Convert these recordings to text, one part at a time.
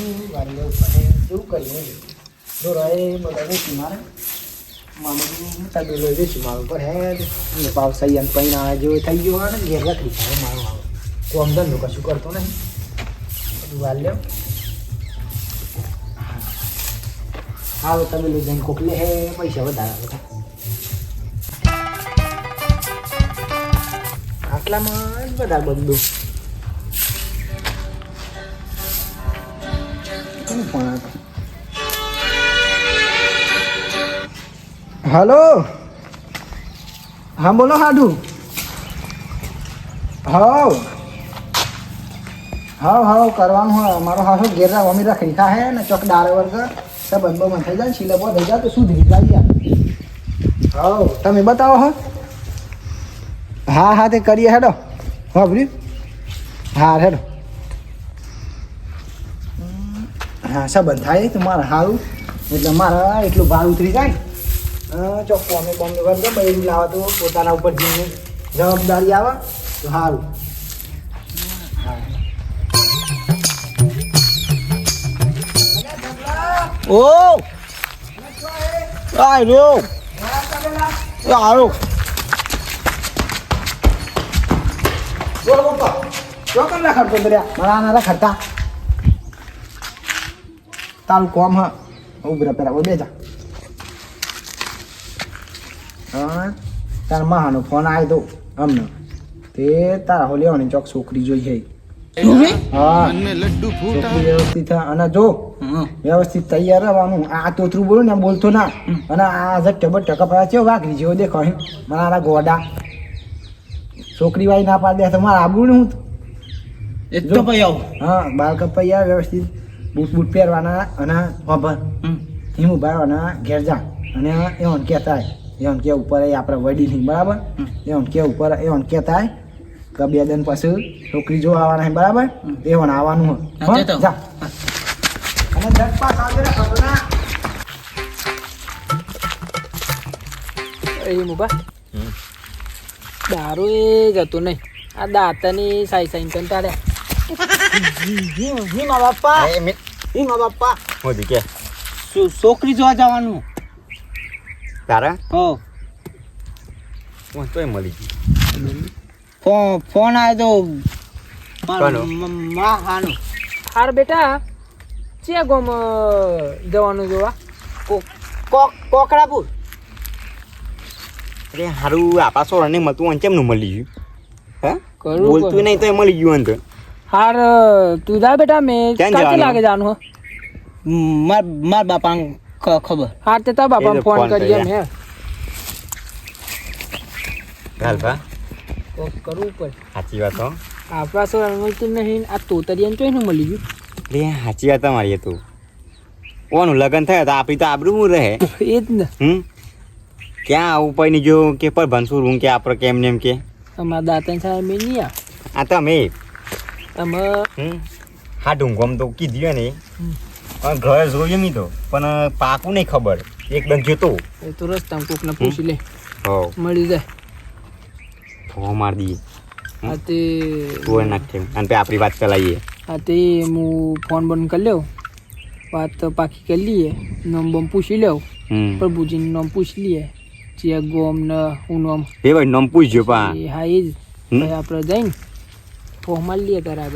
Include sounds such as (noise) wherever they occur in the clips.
વાળી પડે એવું કરીને દોરો એ બધા વેચી મારે મામું તબેલો વેચી મારું પર હે ને પાવ સૈયન પૈણા જેવો થઈ ગયો હોય ને ઘેર રખડી જાય મારું આવે કોમ ધંધો કશું કરતો નહીં બધું વાળ લેવ હાલો તબેલો જઈને કોક હે પૈસા વધારે આવે આટલામાં જ બધા બધું. કોણ હાલો હા, બોલો હાડુ. હાવ હાવ હાવ કરવાનું હોય. મારો હાસો ઘેર અમી રખડી હે ને ચોક ડારે વર્ગ સબ બંધ થઈ જાય સિલેબો થઈ જાય તો સુધરી લાગી હાવ તમે બતાવો હો. હા હા, તે કરીએ હેડો. વાપર્યું હા હેડો. હા સંબંધ થાય તો મારે સારું એટલે મારા એટલું ભાર ઉતરી જાય. ચોખ્ખું અમે બોમ્બે વર્ગ બૈરું લાવે તો પોતાના ઉપર જઈને જવાબદારી આવે તો સારું ઓ! આય રો! આયો બોલો પપ્પા ચોકન રખડતો દરિયા? મારા ના રખડતા. તારું કોમ હા. ઉભરા પેલા બે જા હા તાર માનો ફોન આવ્યો તો અમને તે તારા હો લેવાની ચોક છોકરી જોઈ છે વ્યવસ્થિત અને જો વ્યવસ્થિત તૈયાર રહેવાનું. આ તોતરું બોલું ને બોલતો ના. અને આ ઝટ્ટે બટ્ટે કપડા છે વાઘરી જેવો દેખો મારા ગોડા. છોકરી વાળી ના પાડી દે તો મારા આબરું ને હું એ તો પૈયા આવો. હા બાલ કપૈયા વ્યવસ્થિત. બૂટ બૂટ પહેરવાના અને ખબર હિમ. ઉભારવાના ઘેર જા. અને એવન થાય એ કે ઉપર એ આપણે વડી નહીં બરાબર? એ કે ઉપર એવન થાય કે બે દિન પછી છોકરી જોવા આવવાના છે બરાબર? એવન આવવાનું હોય. જા. અને આવજે ને. ખબર એ મુબા. દારૂ એ જતો નહીં. આ દાંતની સાઈ સાઈ કંટાળ્યા. જી બાપા જી મા બાપા મોદી કે છોકરી જોવા જવાનું. તારા? હો. હું તોય મળી ગઈ. ફોન ફોન આવ્યો તો મા હાનો. હાર બેટા ચિયા ગોમ જવાનું જોવા? કોક કોકડાપુર અરે હારું આપણા સોરાને મળતું કેમ ને મળી ગયું? હા? બોલતું નહીં તો મળી ગયું અંત. હાર તું જા બેટા મેં જવાનું? લાગે જાનું હો. માર માર બાપા ખબર. હાર તે તા બાપાને ફોન કરી એમ હે. હાલ બા કોક કરવું પડે. સાચી વાત હો. આપણા સો અનુમતિ નહીં આ તોતરિયાને એનું મળી ગયું. લે સાચી વાત તમારી તું તો. ઓનું લગ્ન થયા તો આપણી તો આબરૂ હું રહે. (laughs) એ જ ને. હમ? ક્યાં આવું પૈની જો કે પર ભનસુર હું કે આપણે કેમ નેમ કે? અમારા દાંતન સાહેબ મેં નહીં આ આ તમે હા ઢૂંગોમ તો કીધું ને. પણ ઘર જોયું મી તો. પણ પાકું નહીં ખબર. એકદમ જોતો. એ તો રસ્તામાં કોકને પૂછી લે. હો. મળી જાય. ફો માર દઈએ હા તે તુવર નાખે અને પછી આપણી વાત ચલાવીએ. હા તે હું ફોન બંધ કરી લ્યો વાત પાકી કરી લઈએ. નામ બમ પૂછી લ્યો હમ. પ્રભુજીનું નામ પૂછી લઈએ. જે ગોમ ને હું નામ એ ભાઈ નામ પૂછજો પા. હા એ જ. આપણે જઈને ફોન મારી લઈએ તારા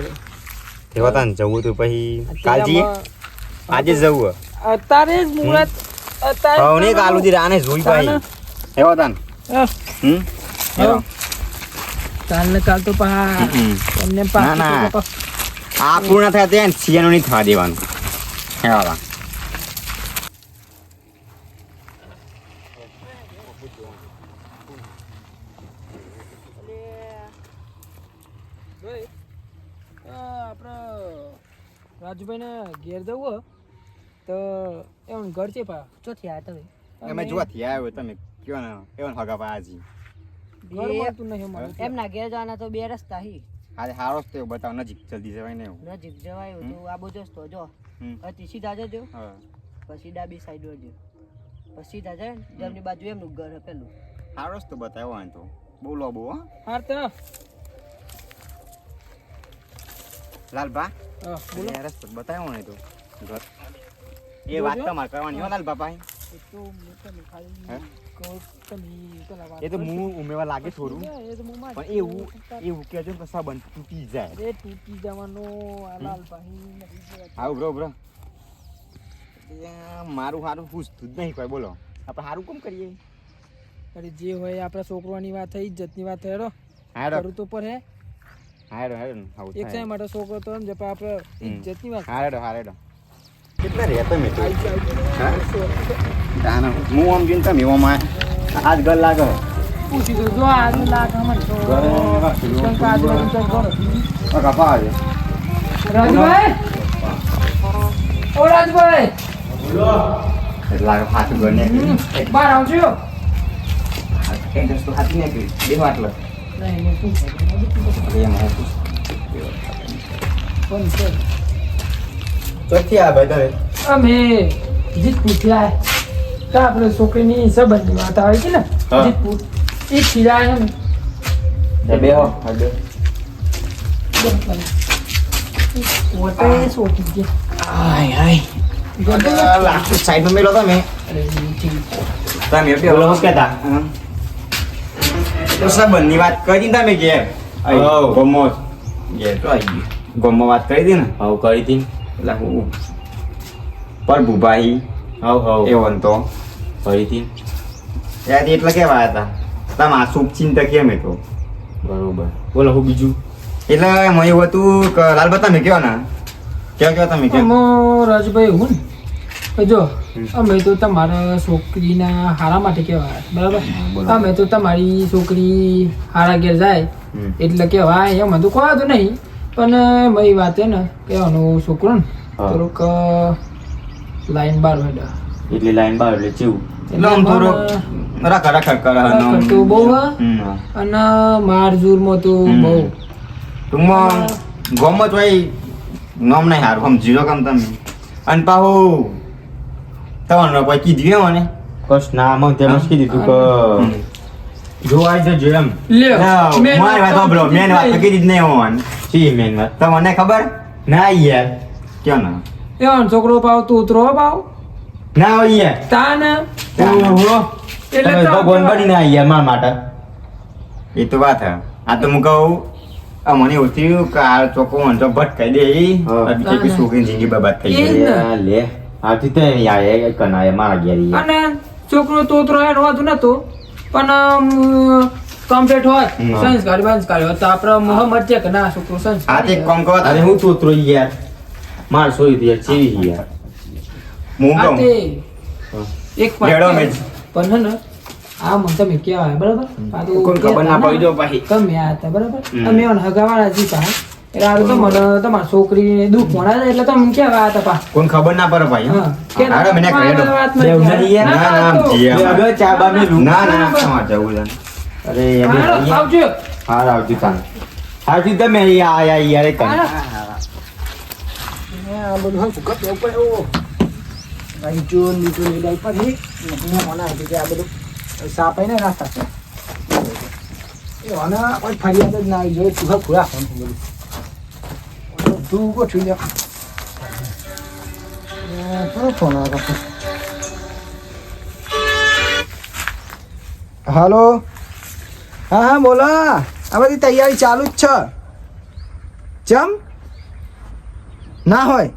હતા ને જવું તો પછી કાલ અત્યારે જઈએ આમાં- આજે જવું અત્યારે જ મુરત અત્યારે હવે ને કાલુ દી રાને જોઈ. ભાઈ એવો તાન હમ. કાલ ને કાલ તો પા તમને પા ના, ના. આ પૂર્ણ થયા ત્યાં સિયાનો નહીં થવા દેવાનું. એવા રાજુભાઈને ઘેર જવું તો એમ ઘર છે પા. ચોથી આ તમે? અમે જોવા થી આવ્યો તમે કયો ને એવો ને હગા પાજી ઘર મળતું નહીં મળે એમના ઘેર જવાના તો બે રસ્તા હી. આજે હારો જ તો બતાવ નજીક જલ્દી જવાય ને એવું. નજીક જવાય તો આબુ રસ્તો જો. પછી સીધા જજો. પછી ડાબી સાઈડ વળજો. પછી સીધા જાય જમણી બાજુ એમનું ઘર હે પેલું. હારો રસ્તો તો બતાવ્યો તો. બોલો બો હા. હાર તો. લાલભા રસ્તો બતાવ્યો ને તો. એ વાત તમારે કરવાની હો લાલ ભાઈ એ તો હું ઉમેવા લાગે થોડું. પણ એવું એવું કહેજો ને સંબંધ તૂટી જાય. અરે તૂટી જવાનો લાલભાઈ હા ઉભરો ઉભરો. મારું સારું પૂછતું જ નહીં કોઈ બોલો. આપણે સારું કેમ કરીએ? અરે જે હોય આપણા છોકરાની વાત થઈ જતની વાત થઈ હેડો. હાડો. તો પર હે. હારેડો આવું એક સમય માટે છોકરો તો એમ જપા આપણે. ઇજ્જતની વાત હારેડો હારેડો કેટલા રહ્યા તમે તો? હા? હું આમ જોઈને તમે ઓમાં આજ ઘર લાગે. પૂછી તો જો આજ લાગે મને તો. શંકા આજુબાજુ તો કરો. કપા આજે. રાજભાઈ? ઓ રાજભાઈ! લાગે હાથું ઘર ને હમ, બહાર આવજો. એક દસ તો હાથી ને બે વાટલો. અમે જીત પૂછ્યા તો આપણે છોકરીની સંબંધની વાત આવે છે ને. જીતપુર. એ ખીરાય એમ બે હો બે પોતે સોટી ગયા. આય આય લાસ્ટ સાઈડમાં મેલો તમે. અરે તમે બે કેતા તો સંબંધની વાત કરી તમે કે હઉ. ગમો કે તો આવી ગયો. ગમો વાત કરી દી ને. હવ કરી હતી એટલે હું પ્રભુભાઈ હવ હવ. એવો તો. કરી હતી યાર એટલે કેવા હતા? તમે શુભ ચિંતા કેમ એ તો. બરોબર. બોલો હું બીજું? એટલે એમાં એવું હતું કે લાલબા તમે કયો ને? કયો કયો તમે કયો? અમો રાજભાઈ હું ને? જો અમે તો તમારા છોકરીના હારા માટે કહેવાય બરાબર? અમે તો તમારી છોકરી હારા ઘેર જાય એટલે કહેવાય એમ તો કોઈ તો નહીં પણ મારી વાત છે ને કહેવાનો છોકરો ને થોડુંક લાઈન બાર હેડા એટલે લાઈન બાર એટલે ચેવું એટલે આમ થોડોક. રખા રખા કરે તો બહુ અને માર જોરમાં તો બહુ. ટૂંકમાં ગમત હોય નોમ નહીં હારું આમ જીરો કામ તમે. અને પાહુ તમારે કોઈ કીધું એમ ને કશ ના આમાં તેમ કીધું તું કે જોવા જજો એમ. મેન વાત સાંભળો. મેન વાત તો કીધી જ નહીં. હોવાની. સી મેન વાત? તમને ખબર? ના યાર. કયો ના? એવાનો છોકરો પાવ તું ઉતરો પાવ. ના હોય યાર. તા એટલે ભગવાન બની ના યાર મારા માટે. એ તો વાત હે. આ તો હું કહું આ મને એવું થયું કે આ ચોખ્ખો ભટકાઈ દે એ બીજી કોઈ જિંદગી બરબાદ થઈ ગઈ. લે. આથી તો યાર એ કનાય મારા ઘેર અને છોકરો તો ઉતરો એનો વાંધો નતો. પણ કમ્પ્લીટ હોય. સંસ્કાર બંસ્કાર હોય. તો આપણે મોહમ્મદ છે કે ના છોકરો આ તે કોમ એક અરે હું તોતરો યાર. માર સોઈ યાર ચીવી યાર. હું આ તે એક વાત. પણ હે ને આ મને તમે કહેવાય બરાબર? આ તો કોણ ખબર ના પડી જો પાછી. તમે આ હતા બરાબર. અમે હગાવાળા જીતા પા એટલે આ તો મને તમારી છોકરી દુઃખ મળે એટલે તમે કે વાત પા કોઈને ખબર ના પડે ભાઈ હા. કે ના મને કહી યાર. ના, ના, ના, તો- જી. બે બે ચા બા મેલું ના ના તમારે જવું છે અરે એમ આવજો હા આવજો તાન આવજો તમે અહીંયા આયા યાર એક. આ બધું હું એવો. નાઈટોન, બીટોન એ ડાયપર છે. ને મને આપી દે આ બધું સાપાઈ ને નાસ્તા છે એ આના કોઈ ફરિયાદ જ ના આવી જોઈએ તું ખુરા ફોન બધું બધું ગોઠવી દે ફોન આવ્યો હતો? હાલો હા હા બોલો આ બધી તૈયારી ચાલુ જ છે ચમ ના હોય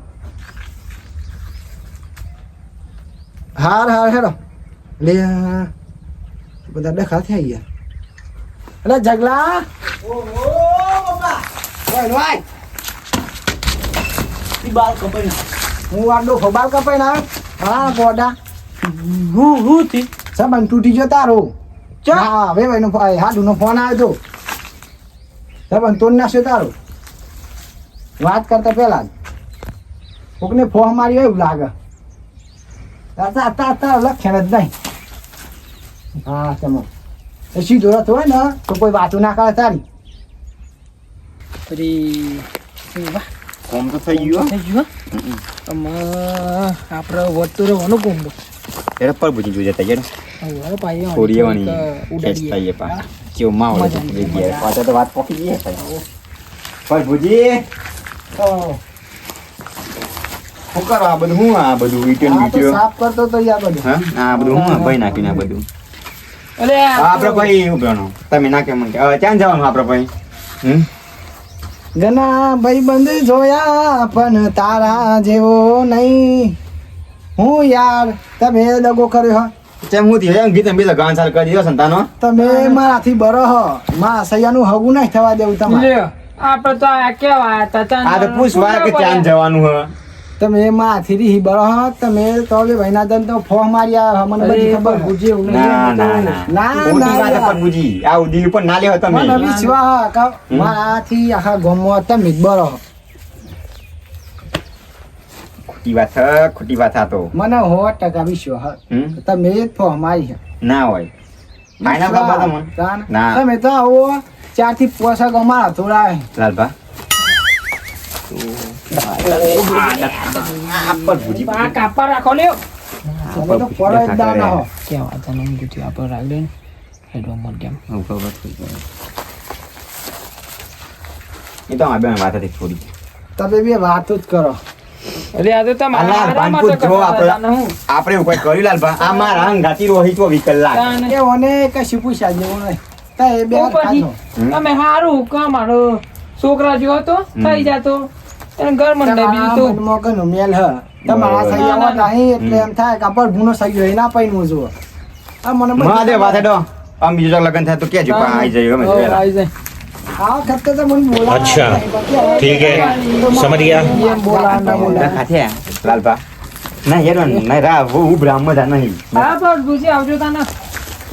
હાર હાર હેડો લે બધા ડખા થઈ ગયા અરે જગલા ઓહો બાપા ઓય ઓય ઈ બાલ કપાઈ ના હું વાડો ખોબાલ કપાઈ ના હા બોડા હું હું થી? સંબંધ તૂટી ગયો તારો. હા હવે ભાઈનો હાડુનો ફોન આવ્યો તો. સંબંધ તોડ નાખ્યો તારો. વાત કરતા પહેલા જ. કોકને ફોહ મારી એવું લાગે. તાતા તાતા લક્ષણ જ નહીં. હા તમે. એ સીધો રથ હોય ને તો કોઈ વાતો ના કરે તારી. ફરી વાહ કોમ તો થઈ ગયો થઈ ગયો? આપણે વધતું રહેવાનું કોમ ત્યારે પર બુજી હવે પાઈએ થોડી એવાની ખેંચ ઉડાડીએ. થઈએ પા કેવો માવ લઈ ગયા પાછા તો વાત પોકી ગઈ પર ભુજી. શું કરો આ બધું? હું આ બધું વીટીઓ વીટીઓ? સાફ કરતો તો યાર બધું. હા? આ બધું હું ભાઈ નાખીને આ બધું. અરે આપણે ભાઈ ઉભરાણો તમે નાખે મને ક્યાં જવાનું આપણે ભાઈ? હમ? ઘણા ભાઈબંધ જોયા પણ તારા જેવો નહીં. હું યાર તમે દગો કર્યો. ચેમ હું ધીરે એમ ગીત બીજા ગાન સાર કરી દો સંતાનો તમે મારાથી બરો હો. માં સૈયાનું હગું નહીં થવા દેવું તમારે. આપણે તો આ કેવા હતા? આ તો પૂછવા કે ક્યાં જવાનું હ? તમે માથી રીહી બરો હો તમે તો બે ભાઈના દન તો ફો માર્યા મને બધી ખબર બુજી ના ના ના, ના. બુજી આ દિલ ઉપર ના લેવા તમે. મને વિશ્વાસ કા મારાથી આખા ગમો તમે બરો ખોટી વાત છે ખોટી વાત આ તો. મને હો ટકા. હમ? તમે જ ફો મારી ના હોય. માયના બાબા તમે. ના. તમે તો આવો ચારથી પોસા ગમાડા થોડા. લાલભા. આ આ કાપા રાખો લ્યો તમે તો ફરો જ દાના હો. કેવા હતા ને આપણે રાખ ને હેડવા મત એ તો આ બેન વાત હતી થોડી તમે બે વાતો જ કરો અરે આ તો તમારા અલા, હારા ભાનપુર માટે જો કરતા આપણે- હતા ને હું આપણે એવું કોઈ કર્યું લાલભા આ મારા અંગાતી રોહી વિકલ લાગ એ ઓને કશું પૂછ્યા જેવું નહીં તા એ બે તો પછી ખાધો. હમ? તમે હારું કામ છોકરા જો તો થઈ જાતો એને ઘર મંડે બીજું તમારા તો મનમાં કનું મેલ હ તમારા બરોબર. સૈયાઓ નહીં એટલે એમ થાય કે આપણ ભૂનો સૈયો એના પૈનું જુઓ આ મને બધું મહાદેવ વાત હેડો આમ બીજું જો લગન થાય તો કેજો પણ આવી જાય ગમે તે હવે વહેલા. આઈ જાય આ વખતે તો મને બોલાવા अच्छा, નહીં. બાકી ठीक है समझ गया એમ બોલા ના બોલા ના ખાતે લાલભા ના હેડો ના રા હું ઉભરા મજા નહીં હા પણ ગુજે આવજો તાના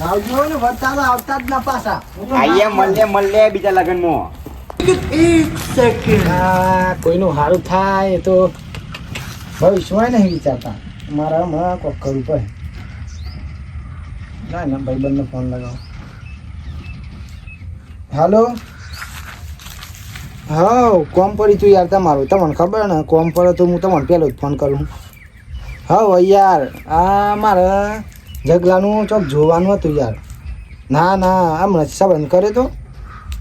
આવજો ને વળતા તો આવતા જ ના પાછા આઈએ મળે મળે બીજા લગન સેકન્ડ કોઈનું સારું થાય તો ભવિષ્યમાં નહીં વિચારતા. મારા માં કોક કરવું પડે. ના ના, ભાઈબંધને ફોન લગાવો. હાલો? હા કોમ પડી તું યાર તમારું. તમને ખબર ને, કોમ પડે તો હું તમને પહેલો જ ફોન કરું. હા યાર, આ મારે જગલાનું ચોક જોવાનું હતું યાર. ના ના, હમણાં સંબંધ કરે તો.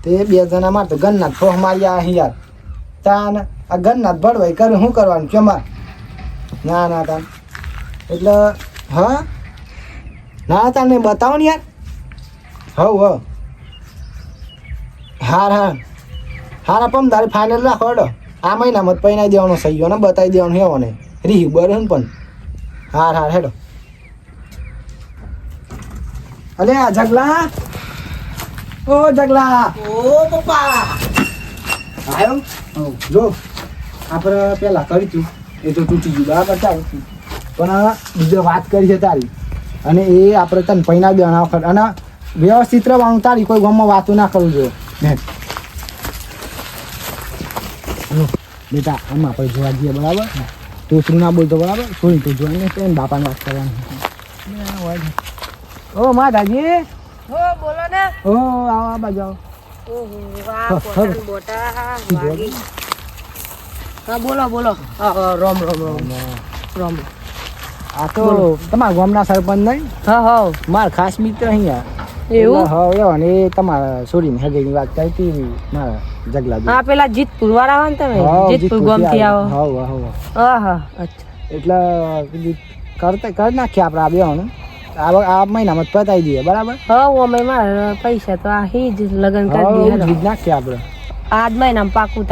તે બે જણા માર તો ગન્નાથ ફોહ માર્યા અહીં યાર. તાન આ ગન્નાથ ભળવાઈ કરે, શું કરવાનું કે ના ના, તાન. એટલે, હા? ના, તાને બતાવો ને યાર. હવ હવ. હાર હાર. હારા પમ, તારે ફાઇનલ રાખો અડો આ મહિનામાં જ પહેરાઈ દેવાનો સહી ગયો ને બતાવી દેવાનું હેવો ને રીહ બર પણ. હાર હાર, હેડો. અલે, આ જગલા ઓ જગલા. ઓ પપ્પા. આવ્યો જો. આપણે પેલા કરી તું. એ તો તૂટી ગયું. બરાબર ચાલ. પણ બીજો વાત કરી છે તારી. અને એ આપણે તને પૈના દેવાના વખત અને વ્યવસ્થિત રહેવાનું. તારી કોઈ ગામમાં વાતો ના કરવું જોઈએ. બેટા આમ આપણે જોવા જઈએ બરાબર? તું શું ના બોલતો બરાબર? સોરી તો જોઈને બાપાને વાત કરવાની. ઓ માતાજી. હો બોલો ને. ઓ આવો આ બાજુ ઓહો વાહ હા, પોતાન હા. બોટા વાગી. હા બોલો બોલો. હા હા રોમ રોમ રોમ. રોમ. આ તો તમારા ગામના સરપંચ નહીં? હા હા. માર ખાસ મિત્ર અહીંયા. એવું? હા એવો ને એ તમારા છોડીને હગેની વાત કરતી હતી મારા જગલા હા પેલા જીતપુર વાળા આવો ને તમે? જીતપુર ગામથી આવો. હા હા હા. હા અચ્છા. એટલે કરતા કરી નાખ્યા આપણે આ બેવાનું આ આ મહિનામાં પતાવી દઈએ બરાબર? હા અમે મારા પૈસા તો આ હી જ લગન કરી દઈએ. નાખીએ આપણે. મહિનામાં પાકું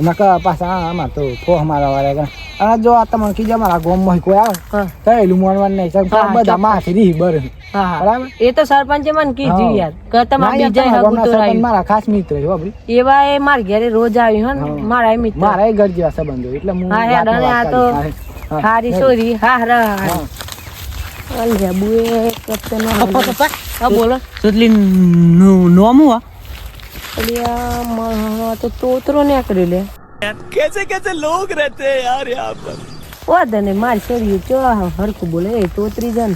નકર પાછા તો વાળા અને જો આ તમને કીધું મારા ગામમાં કોઈ આવે? હા. કહેલું નહીં બધા ચોક્કસ. માથી બર. હા હા. બરાબર? એ તો સરપંચે મને કીધું યાર કે તમારે બીજા તો સરપંચ મારા ખાસ મિત્ર છે એવા એ મારા ઘરે રોજ આવ્યું હે. મારા મિત્ર. મારા ઘર જેવા સંબંધો એટલે હું હા, આ તો. હારી સોરી. હા. હા. Al jabue kapten apa apa apa? Bola sutlin no nomu ah. Aliya મારા તો તોતરો ને કરી લે કેસે કેસે લોગ રહેતે હૈ યાર યહાં પર ઓ દને માર છોડી ચો હરકુ બોલે તોતરી જન